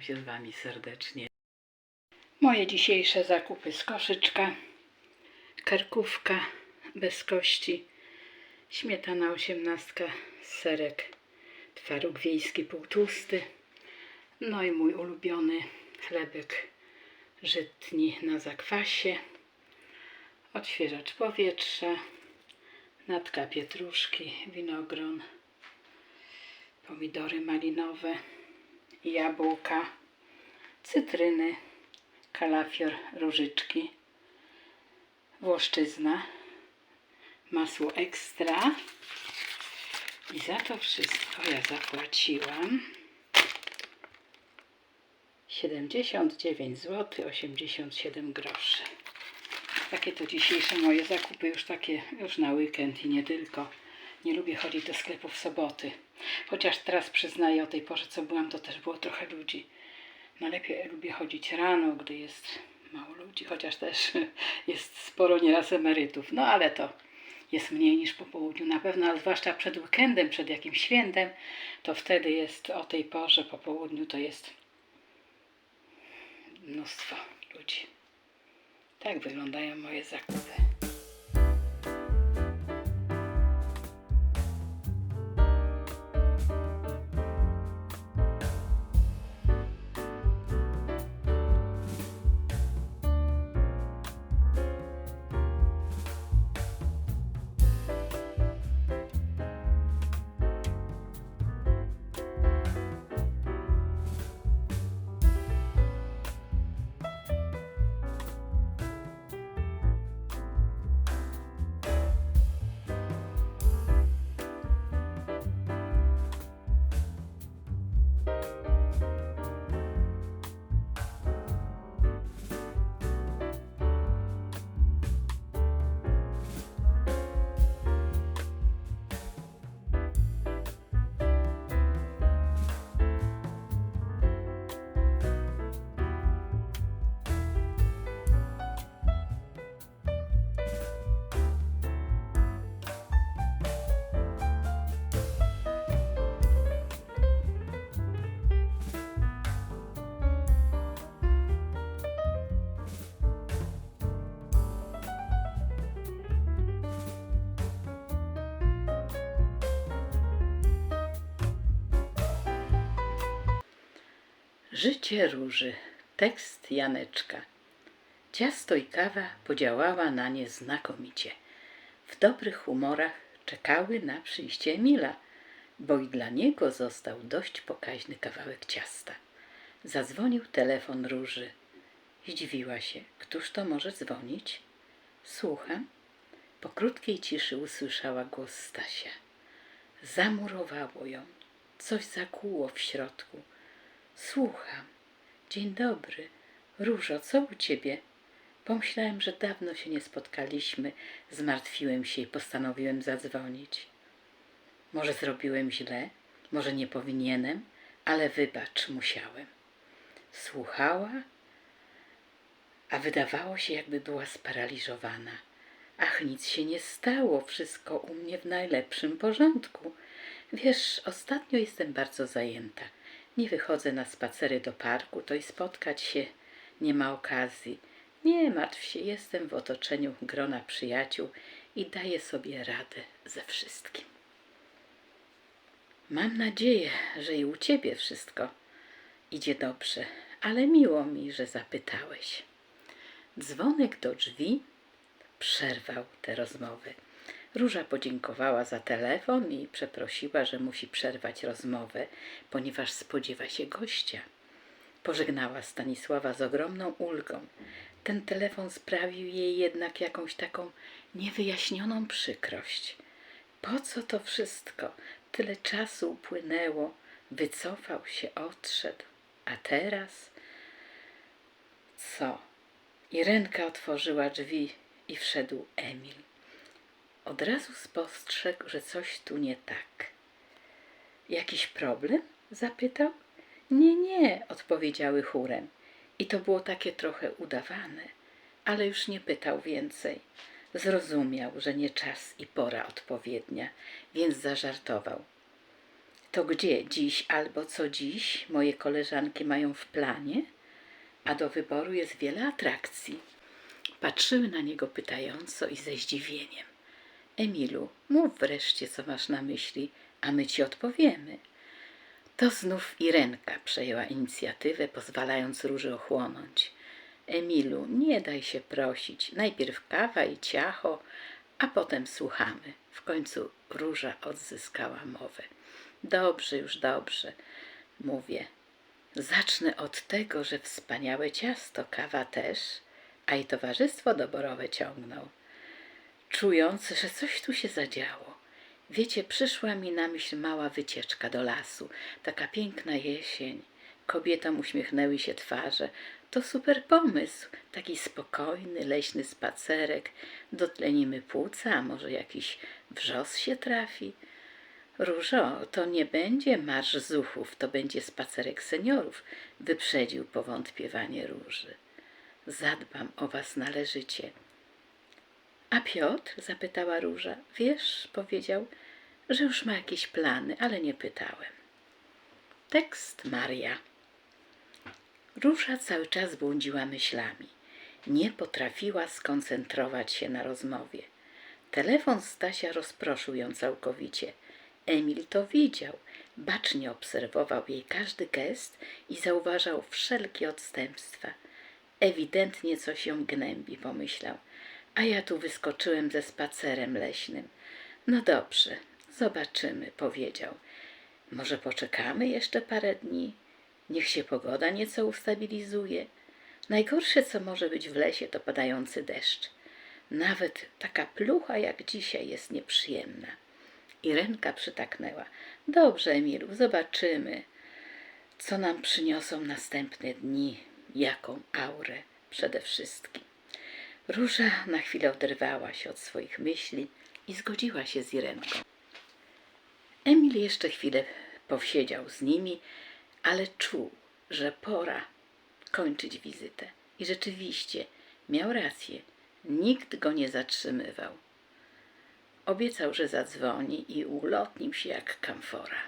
się z Wami serdecznie. Moje dzisiejsze zakupy z koszyczka, karkówka bez kości, śmietana osiemnastka, serek, twaróg wiejski półtłusty, no i mój ulubiony chlebek żytni na zakwasie, odświeżacz powietrza, natka pietruszki, winogron, pomidory malinowe, jabłka, cytryny, kalafior, różyczki, włoszczyzna, masło ekstra i za to wszystko ja zapłaciłam 79 zł 87 groszy. Takie to dzisiejsze moje zakupy, już takie, już na weekend i nie tylko. Nie lubię chodzić do sklepu w soboty. Chociaż teraz przyznaję, o tej porze co byłam, to też było trochę ludzi. No lepiej lubię chodzić rano, gdy jest mało ludzi, chociaż też jest sporo nieraz emerytów. No ale to jest mniej niż po południu na pewno, a zwłaszcza przed weekendem, przed jakimś świętem, to wtedy jest o tej porze po południu to jest mnóstwo ludzi. Tak wyglądają moje zakupy. Życie róży. Tekst Janeczka. Ciasto i kawa podziałała na nie znakomicie. W dobrych humorach czekały na przyjście Emila, bo i dla niego został dość pokaźny kawałek ciasta. Zadzwonił telefon róży. Zdziwiła się. Któż to może dzwonić? Słucham. Po krótkiej ciszy usłyszała głos Stasia. Zamurowało ją. Coś zakłuło w środku. Słucham. Dzień dobry. Różo, co u ciebie? Pomyślałem, że dawno się nie spotkaliśmy. Zmartwiłem się i postanowiłem zadzwonić. Może zrobiłem źle, może nie powinienem, ale wybacz, musiałem. Słuchała, a wydawało się, jakby była sparaliżowana. Ach, nic się nie stało, wszystko u mnie w najlepszym porządku. Wiesz, ostatnio jestem bardzo zajęta. Nie wychodzę na spacery do parku, to i spotkać się nie ma okazji. Nie martw się, jestem w otoczeniu grona przyjaciół i daję sobie radę ze wszystkim. Mam nadzieję, że i u ciebie wszystko idzie dobrze, ale miło mi, że zapytałeś. Dzwonek do drzwi przerwał tę rozmowę. Róża podziękowała za telefon i przeprosiła, że musi przerwać rozmowę, ponieważ spodziewa się gościa. Pożegnała Stanisława z ogromną ulgą. Ten telefon sprawił jej jednak jakąś taką niewyjaśnioną przykrość. Po co to wszystko? Tyle czasu upłynęło, wycofał się, odszedł, a teraz co? Irenka otworzyła drzwi i wszedł Emil. Od razu spostrzegł, że coś tu nie tak. Jakiś problem? zapytał. Nie, nie, odpowiedziały chórem. I to było takie trochę udawane, ale już nie pytał więcej. Zrozumiał, że nie czas i pora odpowiednia, więc zażartował. To gdzie dziś albo co dziś moje koleżanki mają w planie? A do wyboru jest wiele atrakcji. Patrzyły na niego pytająco i ze zdziwieniem. Emilu, mów wreszcie, co masz na myśli, a my ci odpowiemy. To znów Irenka przejęła inicjatywę, pozwalając Róży ochłonąć. Emilu, nie daj się prosić. Najpierw kawa i ciacho, a potem słuchamy. W końcu Róża odzyskała mowę. Dobrze, już dobrze, mówię. Zacznę od tego, że wspaniałe ciasto, kawa też, a i towarzystwo doborowe ciągnął. Czując, że coś tu się zadziało. Wiecie, przyszła mi na myśl mała wycieczka do lasu. Taka piękna jesień. Kobietom uśmiechnęły się twarze. To super pomysł. Taki spokojny, leśny spacerek. Dotlenimy płuca, a może jakiś wrzos się trafi. Różo, to nie będzie marsz zuchów, to będzie spacerek seniorów, wyprzedził powątpiewanie Róży. Zadbam o was należycie. A Piotr? zapytała Róża. Wiesz, powiedział, że już ma jakieś plany, ale nie pytałem. Tekst Maria. Róża cały czas błądziła myślami. Nie potrafiła skoncentrować się na rozmowie. Telefon Stasia rozproszył ją całkowicie. Emil to widział. Bacznie obserwował jej każdy gest i zauważał wszelkie odstępstwa. Ewidentnie coś ją gnębi, pomyślał. A ja tu wyskoczyłem ze spacerem leśnym. No dobrze, zobaczymy, powiedział. Może poczekamy jeszcze parę dni? Niech się pogoda nieco ustabilizuje. Najgorsze, co może być w lesie, to padający deszcz. Nawet taka plucha jak dzisiaj jest nieprzyjemna. Irenka przytaknęła. Dobrze, Emilu, zobaczymy, co nam przyniosą następne dni, jaką aurę przede wszystkim. Róża na chwilę oderwała się od swoich myśli i zgodziła się z Irenką. Emil jeszcze chwilę posiedział z nimi, ale czuł, że pora kończyć wizytę. I rzeczywiście miał rację. Nikt go nie zatrzymywał. Obiecał, że zadzwoni i ulotnił się jak kamfora.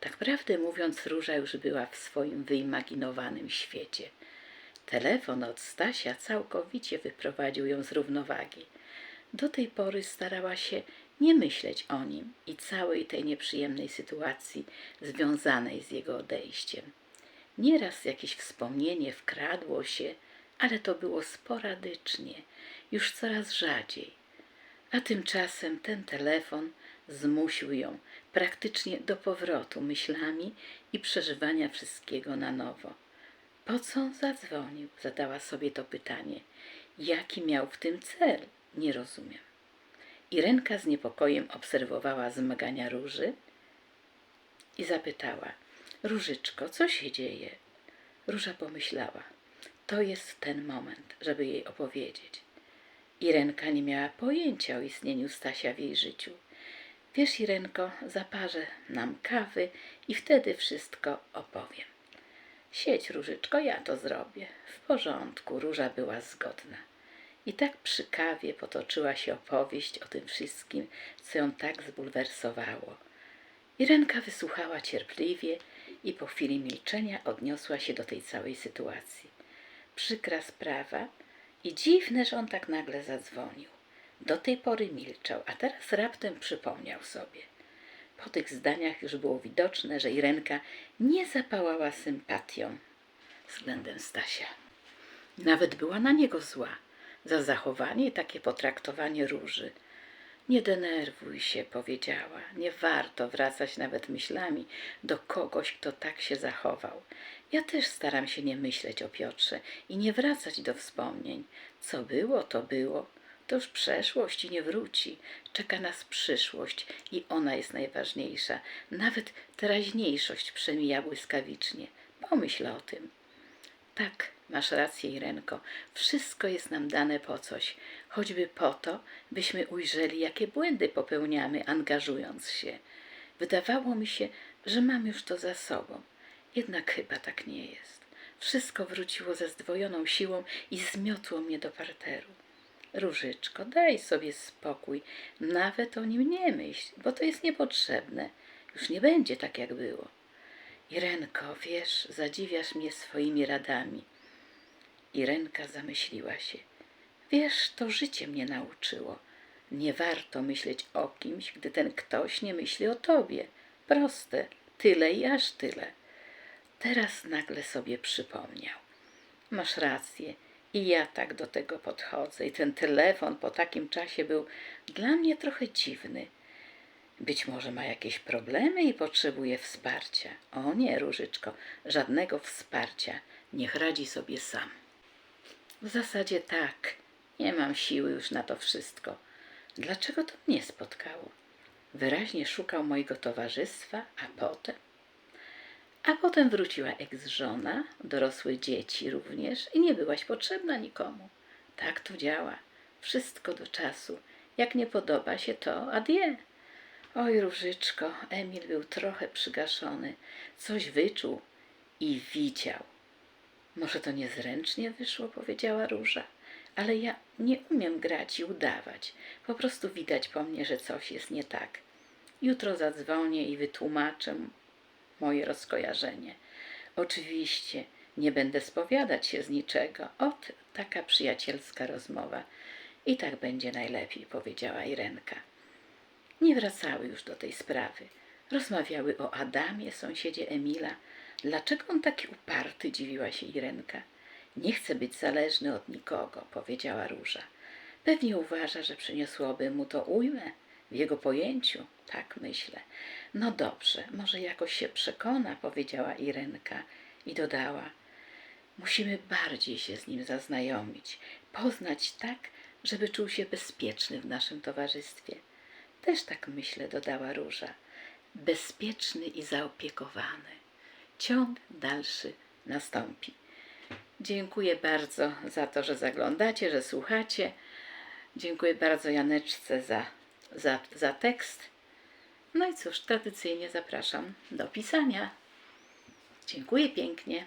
Tak prawdę mówiąc, Róża już była w swoim wyimaginowanym świecie. Telefon od Stasia całkowicie wyprowadził ją z równowagi. Do tej pory starała się nie myśleć o nim i całej tej nieprzyjemnej sytuacji związanej z jego odejściem. Nieraz jakieś wspomnienie wkradło się, ale to było sporadycznie, już coraz rzadziej. A tymczasem ten telefon zmusił ją praktycznie do powrotu myślami i przeżywania wszystkiego na nowo. Po co on zadzwonił? Zadała sobie to pytanie. Jaki miał w tym cel? Nie rozumiem. Irenka z niepokojem obserwowała zmagania Róży i zapytała: Różyczko, co się dzieje? Róża pomyślała: To jest ten moment, żeby jej opowiedzieć. Irenka nie miała pojęcia o istnieniu Stasia w jej życiu. Wiesz, Irenko, zaparzę nam kawy i wtedy wszystko opowiem. Siedź, Różyczko, ja to zrobię. W porządku, Róża była zgodna. I tak przy kawie potoczyła się opowieść o tym wszystkim, co ją tak zbulwersowało. Irenka wysłuchała cierpliwie i po chwili milczenia odniosła się do tej całej sytuacji. Przykra sprawa i dziwne, że on tak nagle zadzwonił. Do tej pory milczał, a teraz raptem przypomniał sobie. Po tych zdaniach już było widoczne, że Irenka nie zapałała sympatią względem Stasia. Nawet była na niego zła za zachowanie i takie potraktowanie róży. Nie denerwuj się, powiedziała. Nie warto wracać nawet myślami do kogoś, kto tak się zachował. Ja też staram się nie myśleć o Piotrze i nie wracać do wspomnień. Co było, to było. To już przeszłość i nie wróci. Czeka nas przyszłość i ona jest najważniejsza. Nawet teraźniejszość przemija błyskawicznie. Pomyśl o tym. Tak, masz rację, Irenko. Wszystko jest nam dane po coś, choćby po to, byśmy ujrzeli, jakie błędy popełniamy, angażując się. Wydawało mi się, że mam już to za sobą. Jednak chyba tak nie jest. Wszystko wróciło ze zdwojoną siłą i zmiotło mnie do parteru. Różyczko, daj sobie spokój, nawet o nim nie myśl, bo to jest niepotrzebne. Już nie będzie tak, jak było. Irenko, wiesz, zadziwiasz mnie swoimi radami. Irenka zamyśliła się. Wiesz, to życie mnie nauczyło. Nie warto myśleć o kimś, gdy ten ktoś nie myśli o tobie. Proste, tyle i aż tyle. Teraz nagle sobie przypomniał. Masz rację. I ja tak do tego podchodzę. I ten telefon po takim czasie był dla mnie trochę dziwny. Być może ma jakieś problemy i potrzebuje wsparcia. O nie, Różyczko, żadnego wsparcia. Niech radzi sobie sam. W zasadzie tak. Nie mam siły już na to wszystko. Dlaczego to mnie spotkało? Wyraźnie szukał mojego towarzystwa, a potem. A potem wróciła eks-żona, dorosłe dzieci również i nie byłaś potrzebna nikomu. Tak to działa. Wszystko do czasu. Jak nie podoba się to, adie. Oj, Różyczko, Emil był trochę przygaszony. Coś wyczuł i widział. Może to niezręcznie wyszło, powiedziała Róża, ale ja nie umiem grać i udawać. Po prostu widać po mnie, że coś jest nie tak. Jutro zadzwonię i wytłumaczę moje rozkojarzenie. Oczywiście nie będę spowiadać się z niczego. Ot, taka przyjacielska rozmowa. I tak będzie najlepiej, powiedziała Irenka. Nie wracały już do tej sprawy. Rozmawiały o Adamie, sąsiedzie Emila. Dlaczego on taki uparty, dziwiła się Irenka. Nie chce być zależny od nikogo, powiedziała Róża. Pewnie uważa, że przyniosłoby mu to ujmę jego pojęciu. Tak myślę. No dobrze, może jakoś się przekona, powiedziała Irenka i dodała. Musimy bardziej się z nim zaznajomić, poznać tak, żeby czuł się bezpieczny w naszym towarzystwie. Też tak myślę, dodała Róża. Bezpieczny i zaopiekowany. Ciąg dalszy nastąpi. Dziękuję bardzo za to, że zaglądacie, że słuchacie. Dziękuję bardzo Janeczce za, za, za tekst. No i cóż, tradycyjnie zapraszam do pisania. Dziękuję pięknie.